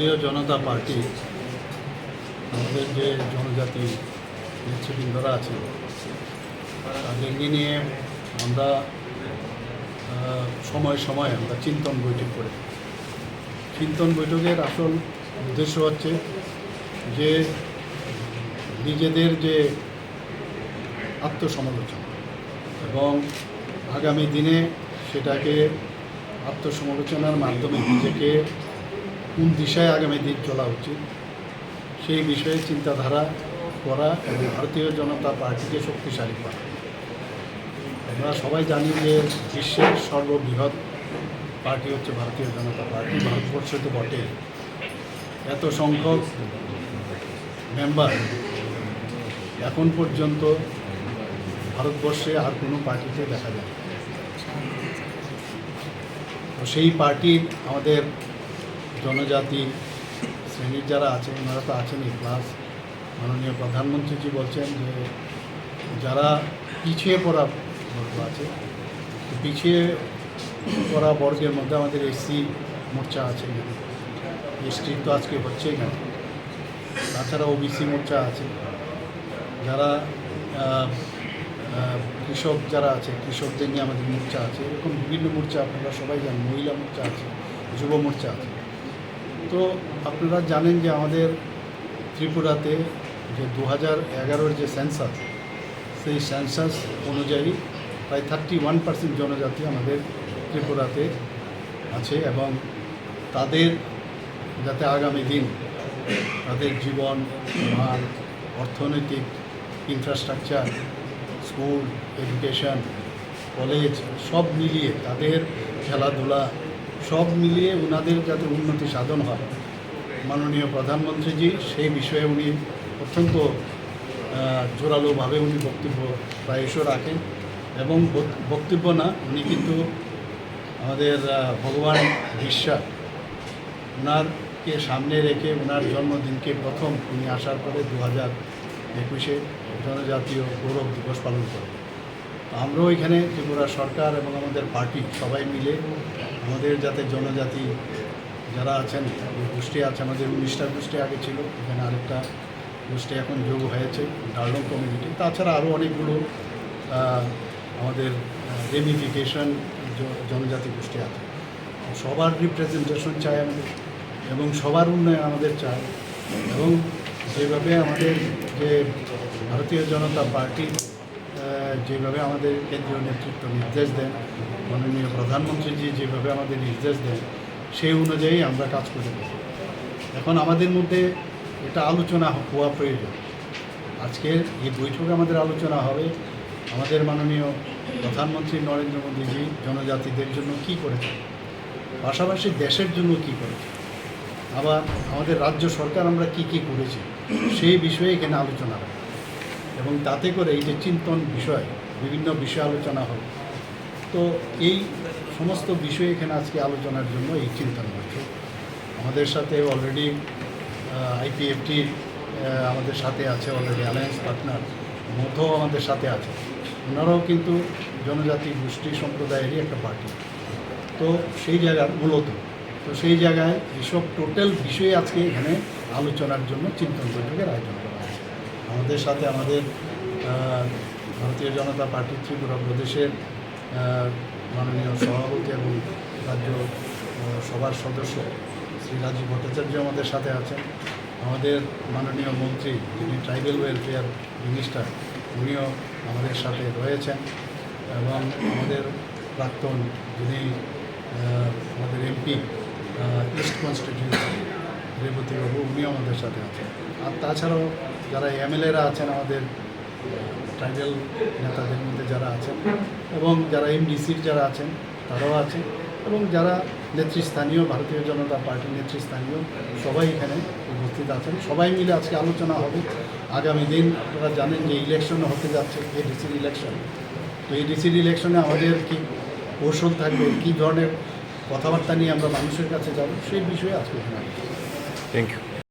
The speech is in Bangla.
ভারতীয় জনতা পার্টি, আমাদের যে জনজাতি নেতৃবৃন্দরা আছে তাদেরকে নিয়ে আমরা সময় সময় আমরা চিন্তন বৈঠক করি। চিন্তন বৈঠকের আসল উদ্দেশ্য হচ্ছে যে নিজেদের যে আত্মসমালোচনা এবং আগামী দিনে সেটাকে আত্মসমালোচনার মাধ্যমে নিজেকে কোন দিশায় আগামী দিন চলা উচিত? সেই বিষয়ে চিন্তাধারা করা এবং ভারতীয় জনতা পার্টিকে শক্তিশালী করা। আমরা সবাই জানি যে বিশ্বের সর্ববৃহৎ পার্টি হচ্ছে ভারতীয় জনতা পার্টি। ভারতবর্ষে তো বটে এত সংখ্যক মেম্বার এখন পর্যন্ত ভারতবর্ষে আর কোনো পার্টিতে দেখা যায়। তো সেই পার্টির আমাদের জনজাতি শ্রেণির যারা আছেন, ওনারা তো আছেনই প্লাস মাননীয় প্রধানমন্ত্রীজি বলছেন যে যারা পিছিয়ে পড়া বর্গ আছে, পিছিয়ে পড়া বর্গের মধ্যে আমাদের এসসি মোর্চা আছে। এসটি তো আজকে হচ্ছেই না। তাছাড়া ওবিসি মোর্চা আছে। যারা কৃষক যারা আছে, কৃষকদের নিয়ে আমাদের মোর্চা আছে। এরকম বিভিন্ন মোর্চা আপনারা সবাই জানেন, মহিলা মোর্চা আছে, যুব মোর্চা আছে। তো আপনারা জানেন যে আমাদের ত্রিপুরাতে যে দু হাজার এগারোর যে সেন্সাস সেই সেন্সাস অনুযায়ী প্রায় থার্টি ওয়ান পার্সেন্ট জনজাতি আমাদের ত্রিপুরাতে আছে এবং তাদের যাতে আগামী দিন তাদের জীবন মান অর্থনৈতিক ইনফ্রাস্ট্রাকচার স্কুল এডুকেশন কলেজ সব মিলিয়ে তাদের খেলাধুলা সব মিলিয়ে ওনাদের যাতে উন্নতি সাধন হয়। মাননীয় প্রধানমন্ত্রীজি, সেই বিষয়ে উনি অত্যন্ত জোরালোভাবে উনি বক্তব্য প্রায়শ রাখেন এবং বক্তব্য না, উনি কিন্তু আমাদের ভগবান বিশ্বাস ওনারকে সামনে রেখে ওনার জন্মদিনকে প্রথম উনি আসার পরে দু হাজার একুশে জনজাতীয় গৌরব দিবস পালন করে তো আমরাও এখানে ত্রিপুরা সরকার এবং আমাদের পার্টি সবাই মিলে আমাদের যাতে জনজাতি যারা আছেন গোষ্ঠী আছে, আমাদের উনিশটা গোষ্ঠী আগে ছিল, এখানে আরেকটা গোষ্ঠী এখন যোগ হয়েছে, ডার্লং কমিউনিটি। তাছাড়া আরও অনেকগুলো আমাদের রেমিফিকেশন জনজাতি গোষ্ঠী আছে। সবার রিপ্রেজেন্টেশন চাই আমাদের এবং সবার উন্নয়ন আমাদের চাই এবং যেভাবে আমাদের যে ভারতীয় জনতা পার্টি যেভাবে আমাদের কেন্দ্রীয় নেতৃত্ব নির্দেশ দেন, মাননীয় প্রধানমন্ত্রীজি যেভাবে আমাদের নির্দেশ দেন, সেই অনুযায়ী আমরা কাজ করে থাকি। এখন আমাদের মধ্যে এটা আলোচনা হওয়া প্রয়োজন। আজকের এই বৈঠকে আমাদের আলোচনা হবে, আমাদের মাননীয় প্রধানমন্ত্রী নরেন্দ্র মোদীজি জনজাতিদের জন্য কি করেছে পাশাপাশি দেশের জন্য কি করেছে আবার আমাদের রাজ্য সরকার আমরা কি কি করেছি, সেই বিষয়ে এখানে আলোচনা হবে। এবং তাতে করে এই যে চিন্তন বিষয়, বিভিন্ন বিষয় আলোচনা হবে তো এই সমস্ত বিষয় এখানে আজকে আলোচনার জন্য এই চিন্তন বৈঠক আমাদের সাথে অলরেডি আইপিএফটি আমাদের সাথে আছে অলরেডি অ্যালায়েন্স পার্টনার মধ্যও আমাদের সাথে আছে। ওনারাও কিন্তু জনজাতি গোষ্ঠী সম্প্রদায়েরই একটা পার্টি তো সেই জায়গার মূলত, তো সেই জায়গায় এসব টোটাল বিষয়ে আজকে এখানে আলোচনার জন্য চিন্তন বৈঠকের আয়োজন করা আমাদের সাথে আমাদের ভারতীয় জনতা পার্টি ত্রিপুরা প্রদেশের মাননীয় সভাপতি এবং রাজ্য সভার সদস্য শ্রী রাজীব ভট্টাচার্য আমাদের সাথে আছেন। আমাদের মাননীয় মন্ত্রী যিনি ট্রাইবেল ওয়েলফেয়ার মিনিস্টার উনিও আমাদের সাথে রয়েছেন এবং আমাদের প্রাক্তন যিনি আমাদের এমপি ইস্ট কনস্টিটিউশন রেবতীবাবু উনিও আমাদের সাথে আছেন। আর তাছাড়াও যারা এমএলএরা আছেন, আমাদের ট্রাইবেল নেতাদের মধ্যে যারা আছেন এবং যারা এমডিসির যারা আছেন, তারাও আছেন এবং যারা নেতৃস্থানীয়, ভারতীয় জনতা পার্টির নেতৃস্থানীয়, সবাই এখানে উপস্থিত আছেন। সবাই মিলে আজকে আলোচনা হবে। আগামী দিন আপনারা জানেন যে ইলেকশন হতে যাচ্ছে, এডিসির ইলেকশন। তো এডিসির ইলেকশনে আমাদের কি কৌশল থাকবে, কী ধরনের কথাবার্তা নিয়ে আমরা মানুষের কাছে যাব, সেই বিষয়ে আজকে Thank you.